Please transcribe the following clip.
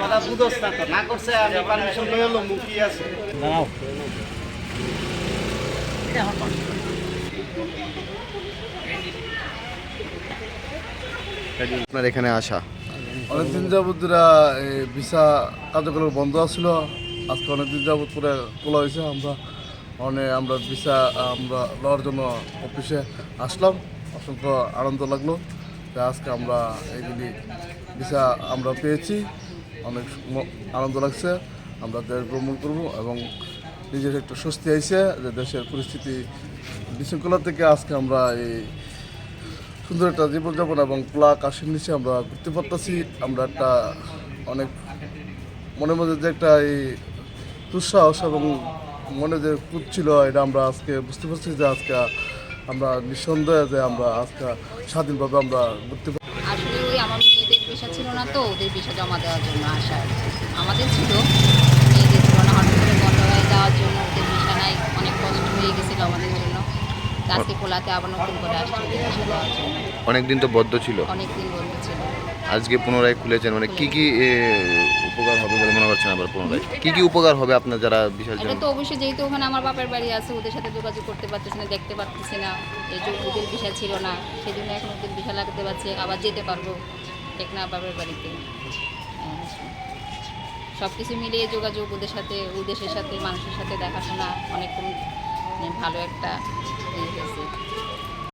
কথা বুঝোস না তো না করছে আমি পারমিশন লই এলো মুখি আছে? আপনার এখানে আসা। অনেকদিন এই ভিসা কার্যকলাপ বন্ধ আছিল। আজকে অনেকদিন যাবত করে খোলা হয়েছে আমরা অনেক আমরা ভিসা আমরা লওয়ার জন্য অফিসে আসলাম। অসংখ্য আনন্দ লাগল। যে আজকে আমরা এইগুলি ভিসা আমরা পেয়েছি। অনেক আনন্দ লাগছে। আমরা দেশ ভ্রমণ করব এবং নিজের একটু স্বস্তি আইছে যে দেশের পরিস্থিতি বিশৃঙ্খলা থেকে আজকে আমরা এই সুন্দর একটা জীবনযাপন এবং খোলা আকাশের নিচে আমরা ঘুরতে পারতেছি। আমরা একটা অনেক মনের মধ্যে যে একটা এই দুঃসাহস এবং মনে যে কুদ ছিল, এটা আমরা আজকে বুঝতে পারছি যে আজকে আমরা নিঃসন্দেহে যে আমরা আজকে স্বাধীনভাবে আমরা ঘুরতে পারছি আসলে পেশা ছিল না তো ওদের পেশা জমা দেওয়ার জন্য আসা আমাদের ছিল মেয়েদের ছিল না হঠাৎ করে বন্ধ হয়ে যাওয়ার জন্য ওদের পেশা নাই অনেক কষ্ট হয়ে গেছিল আমাদের জন্য। তা আজকে কোলাতে আবার নতুন করে আসছে ওদের পেশা দেওয়ার জন্য। অনেকদিন তো বদ্ধ ছিল। অনেক দিন বন্ধ ছিল। আজকে পুনরায় খুলেছেন মানে কি কি উপকার হবে বলে মনে করছেন আবার পুনরায়? কি কি উপকার হবে আপনার যারা বিশাল এটা তো অবশ্যই যেহেতু ওখানে আমার বাপের বাড়ি আছে ওদের সাথে যোগাযোগ করতে পারতেছি না দেখতে পারতেছি না। এই যে ওদের বিষয় ছিল না সেই জন্য এখন ওদের বিষয় লাগতে পারছে আবার যেতে পারব। টেকনা বাবার বাড়িতে। সব কিছু মিলিয়ে যোগাযোগ ওদের সাথে দেশের সাথে, মানুষের সাথে দেখাশোনা অনেক ভালো একটা ইয়ে হয়েছে।